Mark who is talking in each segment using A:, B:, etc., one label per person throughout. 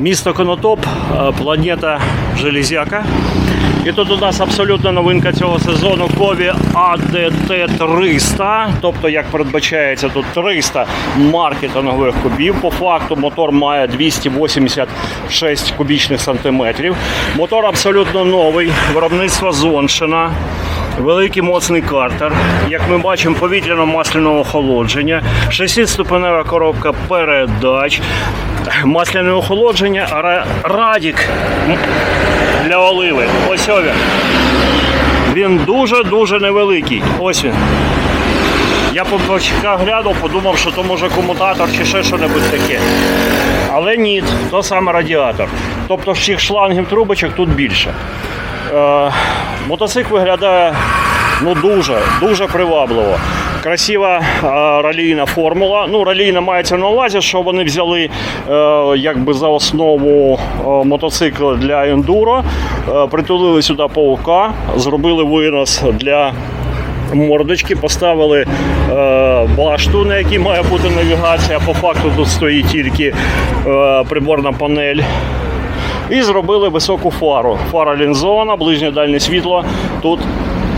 A: Місто Конотоп, е, планета Железяка. І тут у нас абсолютно новинка цього сезону Кові ADT 300. Тобто, як передбачається, тут 300 маркетингових кубів. По факту мотор має 286 кубічних сантиметрів. Мотор абсолютно новий, виробництво Зоншина. Великий моцний картер. Як ми бачимо, повітряно-масляного охолодження, 6-ступенева коробка передач, масляне охолодження, ра- радік для оливи. Ось він. Він дуже-дуже невеликий. Ось він. Я по бочках глянув, подумав, що то може комутатор чи ще щось таке. Але ні, то саме радіатор. Тобто всіх шлангів трубочок тут більше. Е, мотоцикл виглядає ну дуже, дуже привабливо. Красива ралійна формула. Ну, ралійна мається на увазі, що вони взяли е, якби за основу е, мотоцикл для ендуро, е, притулили сюди паука, зробили винос для мордочки, поставили е, башту, на якій має бути навігація. По факту тут стоїть тільки е, приборна панель. І зробили високу фару. Фара лінзована, ближнє дальнє світло тут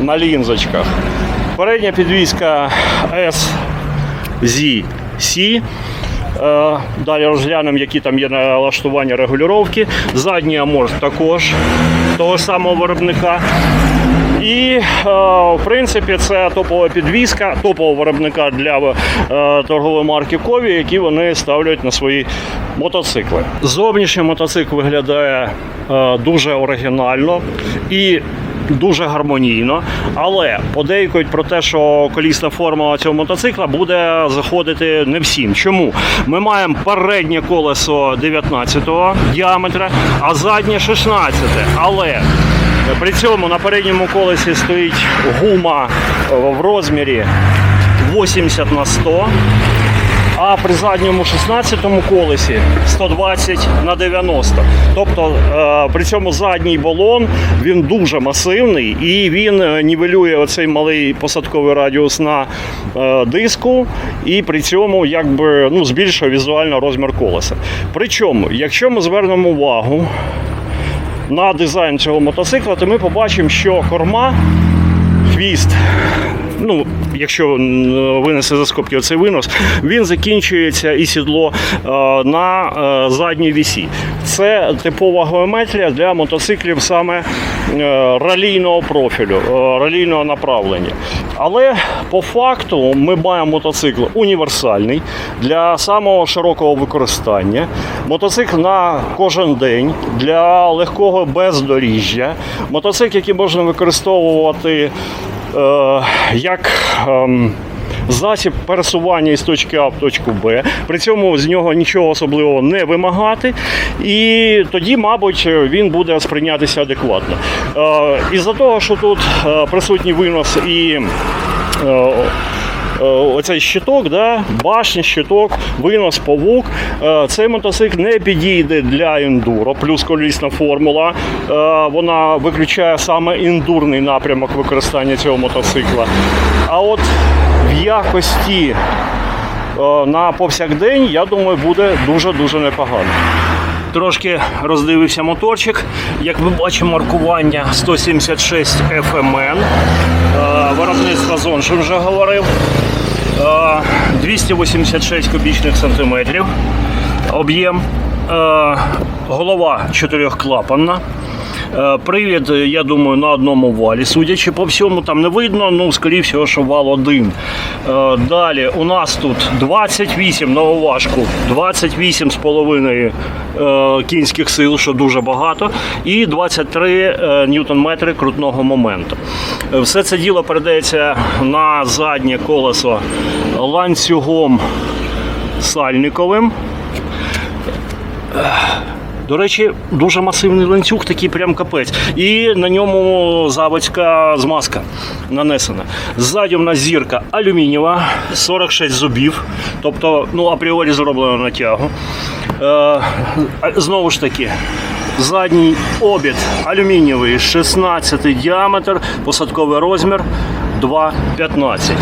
A: на лінзочках. Передня підвізка SZC. Е, Далі розглянемо, які там є налаштування регулювання. Задній аморт також того самого виробника. І е, в принципі це топова підвізка топового виробника для е, торгової марки Кові, які вони ставлять на свої мотоцикли. Зовнішній мотоцикл виглядає дуже оригінально і дуже гармонійно, але подейкують про те, що колісна форма цього мотоцикла буде заходити не всім. Чому? Ми маємо переднє колесо 19 діаметра, а заднє 16. Але при цьому на передньому колесі стоїть гума в розмірі 80 на 100. А при задньому 16-му колесі 120 на 90. Тобто е, при цьому задній балон він дуже масивний і він е, нівелює оцей малий посадковий радіус на е, диску, і при цьому якби ну, збільшує візуально розмір колеса. Причому, якщо ми звернемо увагу на дизайн цього мотоцикла, то ми побачимо, що корма, хвіст, ну, якщо винесе за скобки оцей винос, він закінчується і сідло е, на е, задній вісі. Це типова геометрія для мотоциклів саме е, ралійного профілю, ралійного направлення. Але по факту ми маємо мотоцикл універсальний для самого широкого використання. Мотоцикл на кожен день для легкого бездоріжжя. Мотоцикл, який можна використовувати як ем, засіб пересування із точки А в точку Б. При цьому з нього нічого особливого не вимагати. І тоді, мабуть, він буде сприйнятися адекватно. Е, із-за того, що тут е, присутній винос і е, е, Оцей щиток, да, башня, щиток, винос, павук. Е, Цей мотоцикл не підійде для ендуро, плюс колісна формула. Е, Вона виключає саме ендурний напрямок використання цього мотоцикла. А от в якості е, на повсякдень, я думаю, буде дуже-дуже непогано. Трошки роздивився моторчик. Як ми бачимо, маркування 176 FMN. Е, Виробництво вже говорив. Е, 286 кубічних сантиметрів. Об'єм. Е, Голова чотирьохклапанна. Е, Привід, е, я думаю, на одному валі. Судячи по всьому, там не видно, ну, скоріше всього, що вал один. Е, Далі у нас тут 28 на уважку, 28,5 е, кінських сил, що дуже багато, і 23 е, ньютон-метри крутного моменту. Все це діло передається на заднє колесо ланцюгом сальниковим. До речі, дуже масивний ланцюг, такий прям капець. І на ньому заводська змазка нанесена. Ззаді в нас зірка алюмінієва, 46 зубів, тобто ну, апріорі зроблено на тягу. Е, знову ж таки, задній обід алюмінієвий, 16 діаметр, посадковий розмір. 2.15.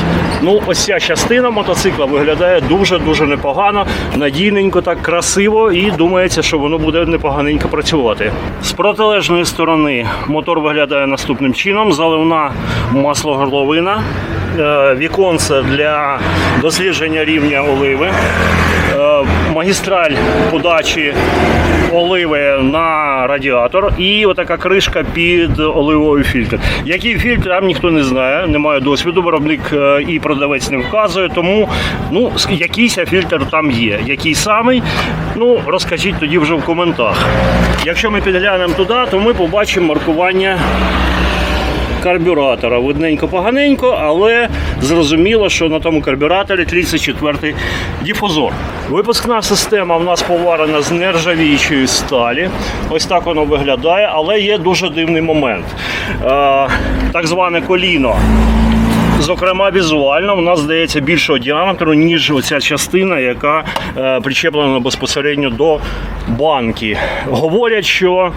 A: Ну, ось ця частина мотоцикла виглядає дуже-дуже непогано, надійненько, так красиво, і думається, що воно буде непоганенько працювати. З протилежної сторони мотор виглядає наступним чином: заливна маслогорловина, е, віконце для дослідження рівня оливи, магістраль подачі оливи на радіатор і отака кришка під оливовий фільтр. Який фільтр, там ніхто не знає, немає досвіду, виробник е, і продавець не вказує, тому ну, якийсь фільтр там є. Який самий, ну розкажіть тоді вже в коментах. Якщо ми підглянемо туди, то ми побачимо маркування карбюратора. Видненько поганенько, але зрозуміло, що на тому карбюраторі 34-й дифузор. Випускна система в нас поварена з нержавіючої сталі. Ось так воно виглядає, але є дуже дивний момент. Е, так зване коліно. Зокрема, візуально в нас здається більшого діаметру, ніж оця частина, яка е, причеплена безпосередньо до банки. Говорять, що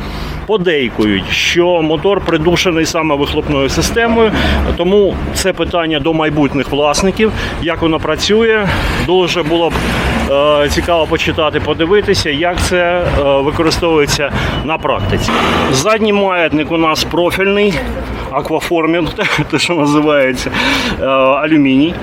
A: подейкують, що мотор придушений саме вихлопною системою, тому це питання до майбутніх власників, як воно працює. Дуже було б е, цікаво почитати, подивитися, як це е, використовується на практиці. Задній маятник у нас профільний акваформінг, те, що називається е, алюміній.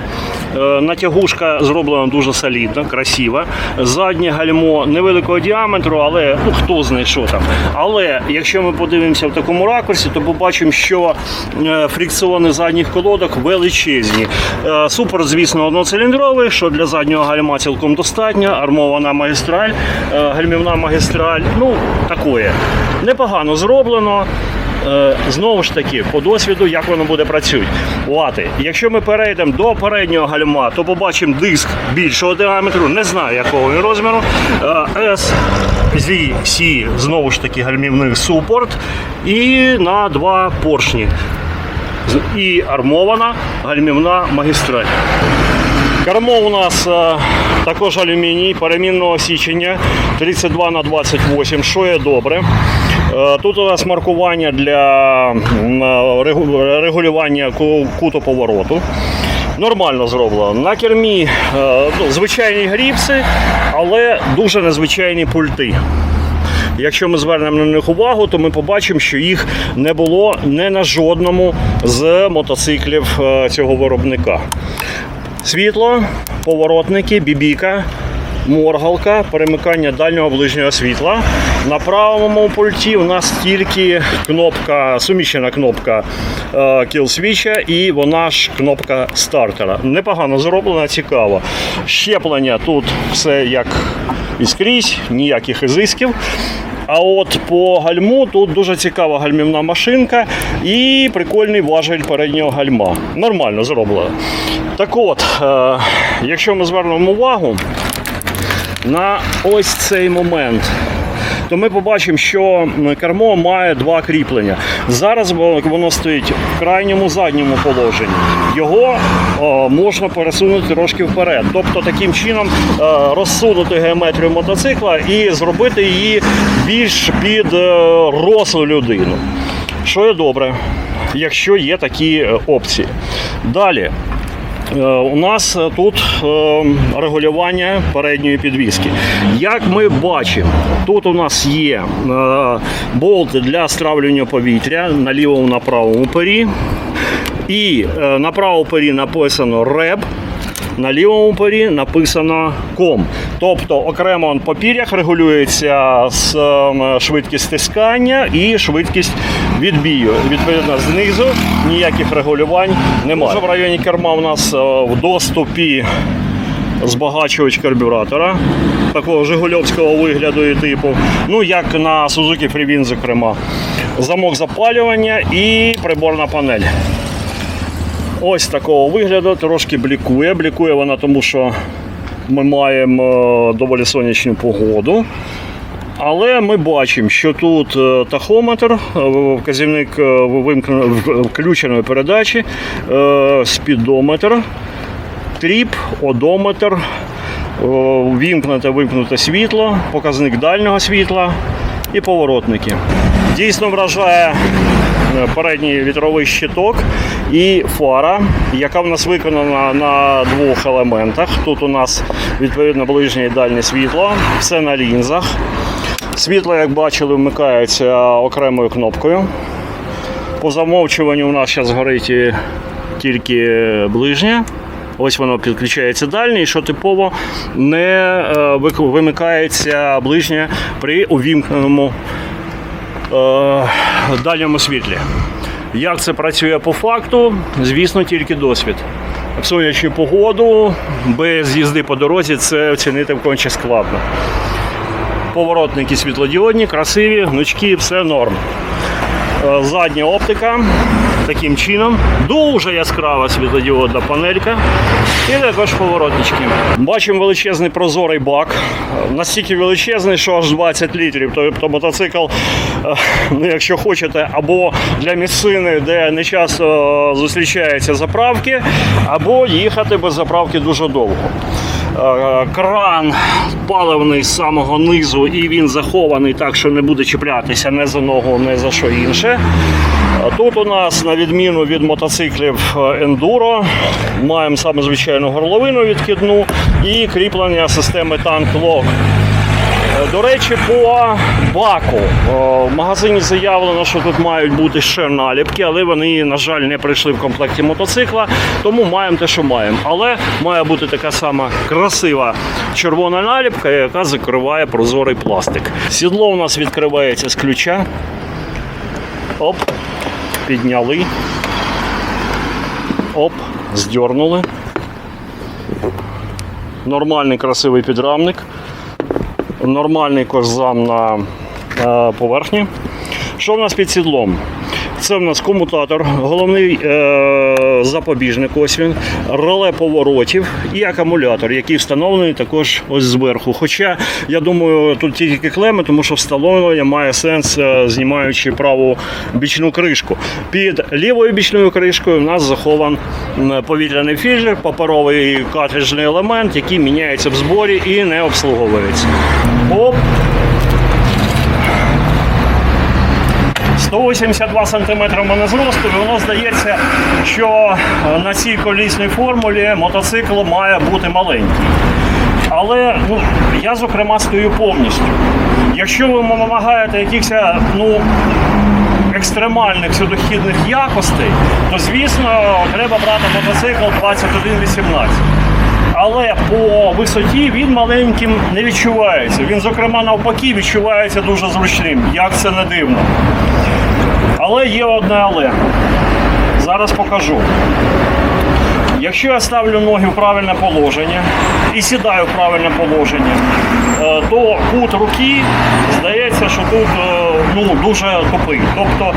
A: Е, Натягушка зроблена дуже солідно, красиво. Заднє гальмо невеликого діаметру, але ну хто знає, що там. Але якщо ми подивимося в такому ракурсі, то побачимо, що е, фрикціони задніх колодок величезні. Е, Супер, звісно, одноциліндровий, що для заднього гальма цілком достатньо. Армована магістраль, гальмівна магістраль. Ну, такое. Непогано зроблено. Е, Знову ж таки, по досвіду, як воно буде працювати. Якщо ми перейдемо до переднього гальма, то побачимо диск більшого діаметру, не знаю якого він розміру. Е, S, Z, знову ж таки, гальмівний супорт. І на два поршні. І армована гальмівна магістраль. Кермо у нас е, також алюміній перемінного січення 32 на 28, що є добре. Е, Тут у нас маркування для е, регу- регулювання ку- куту повороту. Нормально зроблено. На кермі е, ну, звичайні гріпси, але дуже незвичайні пульти. Якщо ми звернемо на них увагу, то ми побачимо, що їх не було не на жодному з мотоциклів цього виробника. Світло, поворотники, бібіка, моргалка, перемикання дальнього ближнього світла. На правому пульті у нас тільки кнопка, суміщена кнопка е, kill свіча і вона ж кнопка стартера. Непогано зроблена, цікаво. Щеплення тут все як і скрізь, ніяких ізисків. А от по гальму тут дуже цікава гальмівна машинка і прикольний важель переднього гальма. Нормально зроблено. Так от, е, якщо ми звернемо увагу на ось цей момент. То ми побачимо, що кермо має два кріплення. Зараз воно стоїть в крайньому задньому положенні. Його о, можна пересунути трошки вперед. Тобто таким чином е, розсунути геометрію мотоцикла і зробити її більш під е, рослу людину. Що є добре, якщо є такі е, опції. Далі. Е, У нас е, тут е, регулювання передньої підвіски. Як ми бачимо, тут у нас є болти для стравлювання повітря на лівому на правому пері. І на правому пері написано РЕБ, на лівому пері написано ком. Тобто окремо по пір'ях регулюється ем, швидкість стискання і швидкість відбію. Відповідно, знизу ніяких регулювань немає. Вже в районі керма у нас е, в доступі збагачувач карбюратора такого жигульовського вигляду і типу. Ну, як на Suzuki Freewin, зокрема. Замок запалювання і приборна панель. Ось такого вигляду, трошки блікує. Блікує вона, тому що ми маємо е, доволі сонячну погоду. Але ми бачимо, що тут е, тахометр, е, вказівник е, включеної передачі, спідометр, тріп, одометр, вімкнуте вимкнуте світло, показник дальнього світла і поворотники. Дійсно вражає передній вітровий щиток і фара, яка в нас виконана на двох елементах. Тут у нас відповідно ближнє і дальнє світло, все на лінзах. Світло, як бачили, вмикається окремою кнопкою. По замовчуванню у нас зараз горить тільки ближнє. Ось воно підключається дальнє, і що типово не е, вимикається ближнє при увімкненому е, дальньому світлі. Як це працює по факту? Звісно, тільки досвід. В сонячну погоду, без їзди по дорозі, це оцінити вконче складно. Поворотники світлодіодні, красиві, гнучкі, все норм. Е, Задня оптика таким чином. Дуже яскрава світлодіодна панелька. І також поворотнички. Бачимо величезний прозорий бак. Е, Настільки величезний, що аж 20 літрів. Тобто мотоцикл, е, ну, якщо хочете, або для місцини, де не часто зустрічаються заправки, або їхати без заправки дуже довго. Е, Кран паливний з самого низу, і він захований так, що не буде чіплятися не за ногу, не за що інше. Тут у нас, на відміну від мотоциклів е, ендуро, маємо саме звичайну горловину відкидну і кріплення системи танк лок. Е, До речі, по баку Е, в магазині заявлено, що тут мають бути ще наліпки, але вони, на жаль, не прийшли в комплекті мотоцикла, тому маємо те, що маємо. Але має бути така сама красива червона наліпка, яка закриває прозорий пластик. Сідло у нас відкривається з ключа. Оп, підняли. Оп, здьорнули. Нормальний красивий підрамник нормальний кожзам на е, поверхні. Що в нас під сідлом? Це в нас комутатор, головний е, запобіжник, ось він, реле поворотів і акумулятор, який встановлений також ось зверху. Хоча, я думаю, тут тільки клеми, тому що встановлення має сенс, е, знімаючи праву бічну кришку. Під лівою бічною кришкою у нас захован повітряний фільтр, паперовий картриджний елемент, який міняється в зборі і не обслуговується. Оп. 182 см мене зросту, і воно здається, що на цій колісній формулі мотоцикл має бути маленький. Але ну, я, зокрема, стою повністю. Якщо ви вимагаєте якихось ну, екстремальних сюдохідних якостей, то звісно треба брати мотоцикл 2118. Але по висоті він маленьким не відчувається. Він, зокрема, навпаки, відчувається дуже зручним, як це не дивно. Але є одне але. Зараз покажу. Якщо я ставлю ноги в правильне положення і сідаю в правильне положення, е, то кут руки здається, що тут е, ну, дуже тупий. Тобто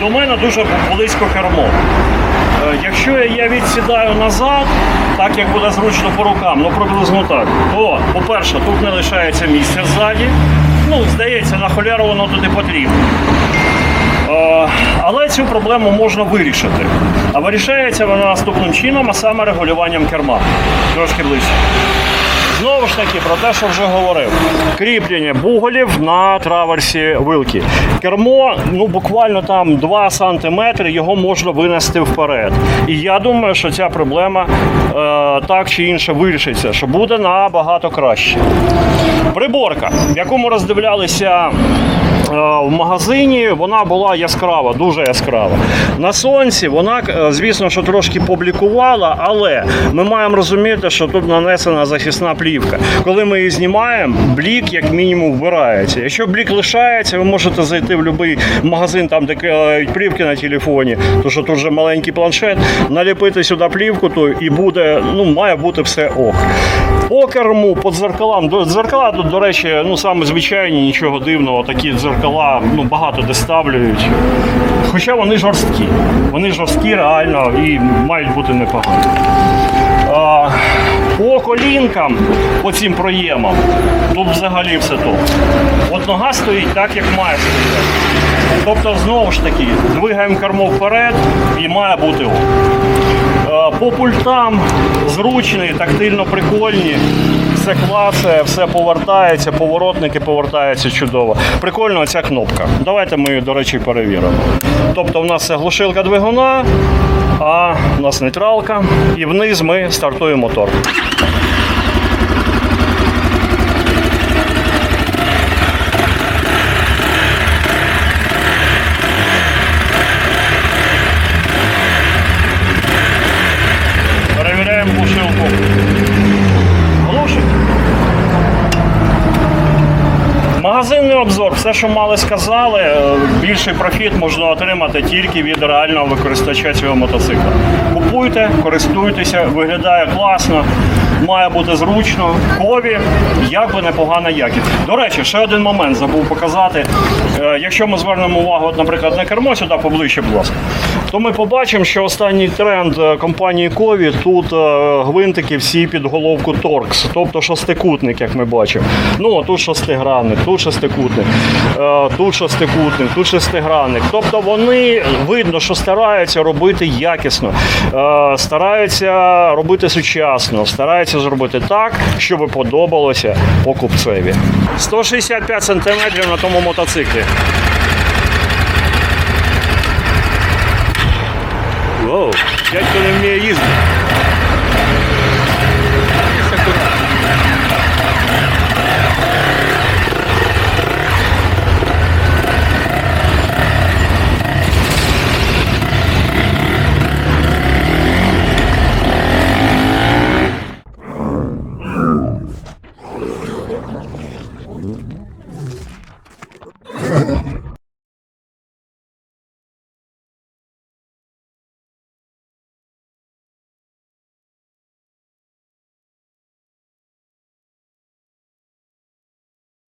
A: до мене дуже близько кермо. Е, Якщо я відсідаю назад, так як буде зручно по рукам, ну приблизно так, то, по-перше, тут не лишається місця ззаді. Ну, здається, на холяру воно туди потрібно. Але цю проблему можна вирішити. А вирішається вона наступним чином, а саме регулюванням керма. Трошки ближче. Знову ж таки, про те, що вже говорив. Кріплення буголів на траверсі вилки. Кермо, ну буквально там 2 см, його можна винести вперед. І я думаю, що ця проблема е, так чи інше вирішиться, що буде набагато краще. Приборка, яку ми роздивлялися е, в магазині, вона була яскрава, дуже яскрава. На сонці вона, е, звісно, що трошки поблікувала, але ми маємо розуміти, що тут нанесена захисна плівка. Коли ми її знімаємо, блік як мінімум вбирається. Якщо блік лишається, ви можете зайти в будь-який магазин, там де клеють плівки на телефоні, то що тут вже маленький планшет, наліпити сюди плівку, то і буде, ну має бути все ок. По керму, по дзеркалам. До- Дзеркала тут, до речі, ну саме звичайні, нічого дивного. Такі дзеркала ну, багато де ставлюють. Хоча вони жорсткі. Вони жорсткі реально і мають бути непогані. По колінкам, по цим проємам, тут взагалі все топ. От нога стоїть так, як має стояти. Тобто, знову ж таки, двигаємо кермо вперед і має бути ок. По пультам зручні, тактильно прикольні. все клацає, все повертається, поворотники повертаються чудово. Прикольно ця кнопка. Давайте ми її, до речі, перевіримо. Тобто, в нас це глушилка двигуна, а у нас нейтралка, і вниз ми стартуємо мотор. Все, що мали сказали, е, більший профіт можна отримати тільки від реального використача цього мотоцикла. Купуйте, користуйтеся, виглядає класно, має бути зручно. Кові, як би непогана якість. До речі, ще один момент забув показати. Е, Якщо ми звернемо увагу, от, наприклад, на кермо сюди поближче, будь ласка, то ми побачимо, що останній тренд е, компанії Кові тут е, гвинтики всі під головку Торкс, тобто шестикутник, як ми бачимо. Ну, тут шестигранник, тут шестикутник, е, тут шестикутник, тут шестигранник. Тобто вони видно, що стараються робити якісно, стараються робити сучасно, стараються зробити так, щоб подобалося покупцеві. 165 см на тому мотоциклі. Воу, дядько не вміє їздити.